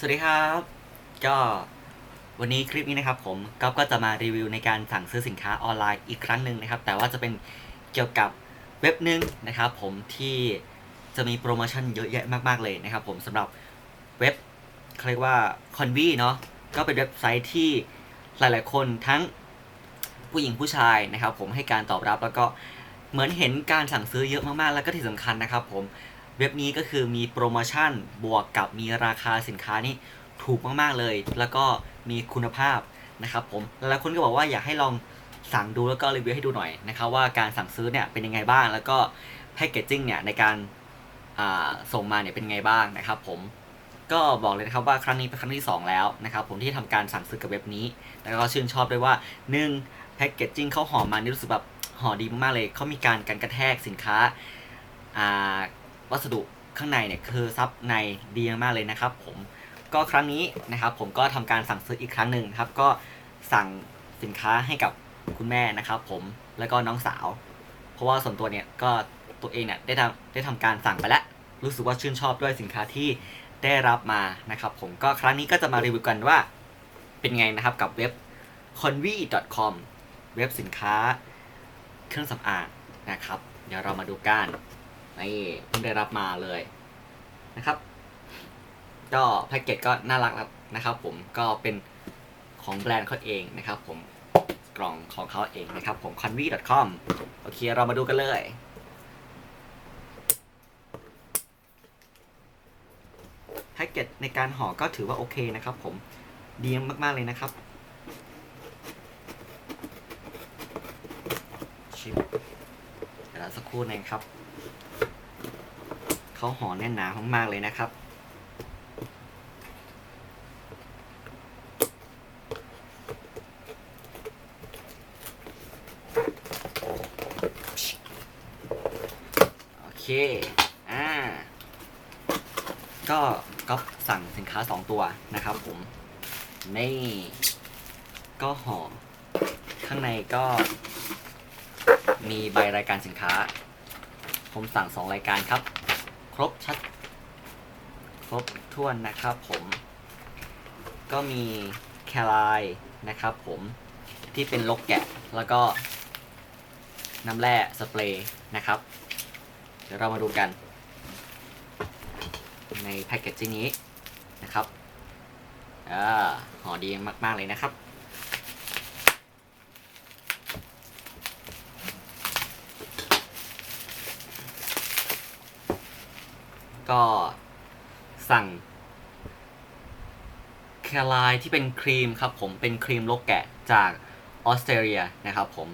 สวัสดีครับ ก็วันนี้คลิปนี้นะครับผมก๊อฟก็จะมารีวิวในการสั่งซื้อสินค้าออนไลน์อีกครั้งหนึ่งนะครับ แต่ว่าจะเป็นเกี่ยวกับเว็บหนึ่งนะครับผมที่จะมีโปรโมชั่นเยอะแยะมากๆเลยนะครับผมสำหรับเว็บเขาเรียกว่า Convi เนาะก็เป็นเว็บไซต์ที่หลายๆคนทั้งผู้หญิงผู้ชายนะครับ ผมให้การตอบรับแล้วก็เหมือนเห็นการสั่งซื้อเยอะมากๆแล้วก็ที่สำคัญนะครับ ผม เว็บนี้ก็คือมีโปรโมชั่นบวกกับมีราคาสินค้านี่ถูกมากๆเลย แล้วก็มีคุณภาพนะครับผมหลายๆคนก็บอกว่าอยากให้ลองสั่งดูแล้วก็รีวิวให้ดูหน่อยนะครับว่าการสั่งซื้อเนี่ยเป็นยังไงบ้าง แล้วก็แพคเกจจิ้งเนี่ยในการาส่งมาเนี่ยเป็นยังไงบ้างนะครับผมก็บอกเลยนะครับว่าครั้งนี้เป็นครั้งที่ 2 แล้วนะครับผมที่ทำการสั่งซื้อกับเว็บนี้ แล้วก็ชื่นชอบด้วยว่า1แพคเกจจิ้งเขาห่อมานี่รู้สึกแบบห่อดีมากเลยเขามีการกันกระแทกสินค้าอ่า วัสดุข้างในเนี่ยคือซับในดีมากเลยนะครับ ผมก็ครั้งนี้นะครับ ผมก็ทำการสั่งซื้ออีกครั้งหนึ่งครับ ก็สั่งสินค้าให้กับคุณแม่นะครับ ผมแล้วก็น้องสาว เพราะว่าส่วนตัวเนี่ยก็ตัวเองเนี่ยได้ทำได้ทำการสั่งไปแล้ว รู้สึกว่าชื่นชอบด้วยสินค้าที่ได้รับมานะครับ ผมก็ครั้งนี้ก็จะมารีวิวกันว่าเป็นไงนะครับกับเว็บ convi.com เว็บสินค้าเครื่องสำอางนะครับ เดี๋ยวเรามาดูกัน นี่เพิ่งได้รับมาเลยนะครับ ก็แพ็กเกจก็น่ารักนะครับ ผมก็เป็นของแบรนด์เขาเองนะครับ ผมกล่องของเขาเองนะครับ ผม convi.com โอเคเรามาดูกันเลยแพ็กเกจในการห่อก็ถือว่าโอเคนะครับ ผมดีมากๆเลยนะครับชิปเดี๋ยวสักครู่นึงครับ เขาห่อแน่นหนามากๆเลยนะครับ โอเค อ่า ก็ก็สั่งสินค้า 2 ตัวนะครับผมนี่ก็ห่อข้างในก็มีใบรายการสินค้า ผมสั่ง 2 รายการครับ รบชัด ครบถ้วนนะครับผม ก็มีแคลายนะครับผมที่เป็นลกแกะแล้วก็น้ำแร่สเปรย์นะครับ เดี๋ยวเรามาดูกัน ในแพคเกจจิ้งนี้นะครับอ่าห่อดีมาก ๆ เลยนะครับ ก็สั่งแคลายที่เป็นครีมครับผมเป็นครีมลกแกะจากออสเตรเลียนะครับผม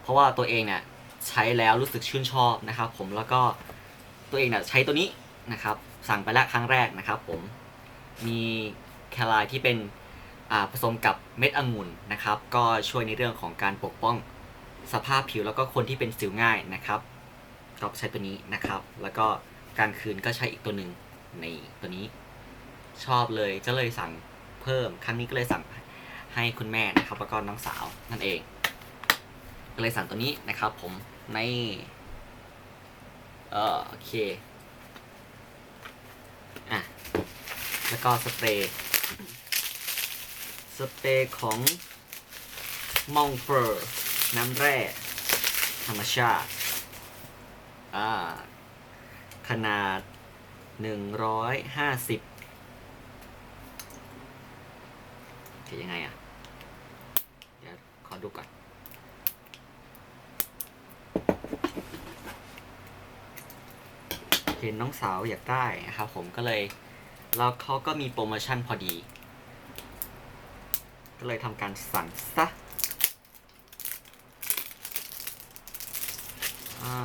เพราะว่าตัวเองเนี่ยใช้แล้วรู้สึกชื่นชอบนะครับผมแล้วก็ตัวเองเนี่ยใช้ตัวนี้นะครับ สั่งไปแล้วครั้งแรกนะครับผมมีแคลายที่เป็นผสมกับเม็ดองุ่นนะครับ ก็ช่วยในเรื่องของการปกป้องสภาพผิวแล้วก็คนที่เป็นสิวง่ายนะครับก็ใช้ตัวนี้นะครับ แล้วก็ กลางคืนก็ใช้อีกตัวหนึ่งในตัวนี้ ชอบเลยก็เลยสั่งเพิ่มครั้งนี้ก็เลยสั่งให้คุณแม่นะครับ แล้วก็น้องสาวนั่นเอง ก็เลยสั่งตัวนี้นะครับ ผมในเออโอเคอะแล้วก็สเปรย์สเปรย์ของมองเฟอร์น้ำแร่ธรรมชาติอ่า ขนาด 150โอเคยังไงอะ เดี๋ยวขอดูก่อน เห็นน้องสาวอยากได้นะครับผมก็เลยแล้วเขาก็มีโปรโมชั่นพอดี ก็เลยทำการสั่งซะอ่า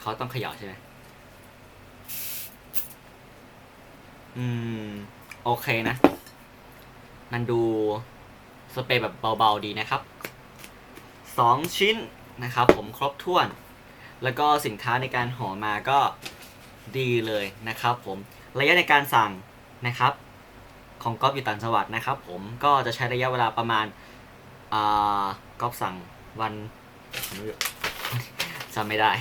เขาต้องเขย่าใช่ไหมอืม โอเคนะ มันดูสเปรย์แบบเบาๆดีนะครับสองชิ้นนะครับ ผมครบถ้วน แล้วก็สินค้าในการห่อมาก็ดีเลยนะครับ ผมระยะในการสั่งนะครับ ของก๊อฟอยู่ต่างจังหวัดนะครับ ผมก็จะใช้ระยะเวลาประมาณอ่าก๊อฟสั่งวันจำไม่ได้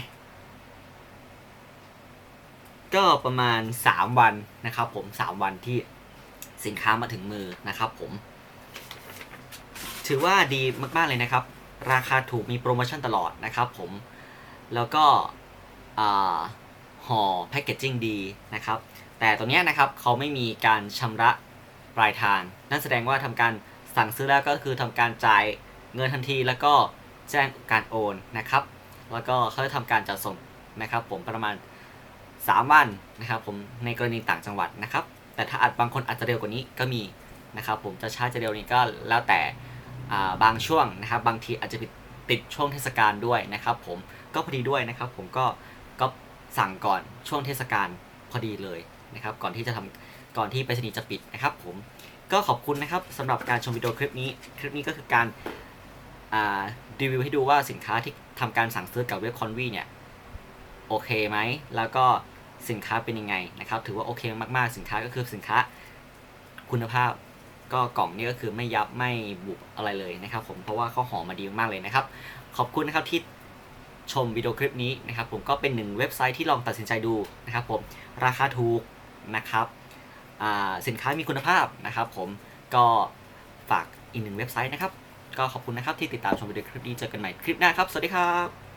ก็ประมาณ 3 วันนะครับผม 3 วันที่สินค้ามาถึงมือนะครับผม ถือว่าดีมาก ๆ เลยนะครับ ราคาถูกมีโปรโมชั่นตลอดนะครับผม แล้วก็ห่อแพคเกจจิ้งดีนะครับ แต่ตัวนี้นะครับเขาไม่มีการชำระปลายทาง นั่นแสดงว่าทำการสั่งซื้อแล้วก็คือทำการจ่ายเงินทันทีแล้วก็แจ้งการโอนนะครับ แล้วก็เขาจะทำการจัดส่งนะครับผมประมาณ 3 วันนะครับผมในกรณีต่างจังหวัดนะครับ แต่ถ้าอาจบางคนอาจจะเร็วกว่านี้ก็มีนะครับผมจะช้าจะเร็วนี้ก็แล้วแต่บางช่วงนะครับบางทีอาจจะติดช่วงเทศกาลด้วยนะครับ ผมก็พอดีด้วยนะครับ ผมก็ก็สั่งก่อนช่วงเทศกาลพอดีเลยนะครับ ก่อนที่จะทำก่อนที่ไปรษณีย์จะปิดนะครับ ผมก็ขอบคุณนะครับสำหรับการชมวิดีโอคลิปนี้คลิปนี้ก็คือการรีวิวให้ดูว่าสินค้าที่ทำการสั่งซื้อกับเว็บคอนวีเนี่ย โอเคไหม แล้วก็สินค้าเป็นยังไงนะครับ ถือว่าโอเคมากๆ สินค้าก็คือสินค้าคุณภาพก็กล่องนี้ก็คือไม่ยับไม่บุบอะไรเลยนะครับ ผมเพราะว่าเขาห่อมาดีมากเลยนะครับ ขอบคุณนะครับที่ชมวิดีโอคลิปนี้นะครับ ผมก็เป็นหนึ่งเว็บไซต์ที่ลองตัดสินใจดูนะครับ ผมราคาถูกนะครับสินค้ามีคุณภาพนะครับ ผมก็ฝากอีกหนึ่งเว็บไซต์นะครับ ก็ขอบคุณนะครับที่ติดตามชมวิดีโอคลิปนี้เจอกันใหม่คลิปหน้าครับ สวัสดีครับ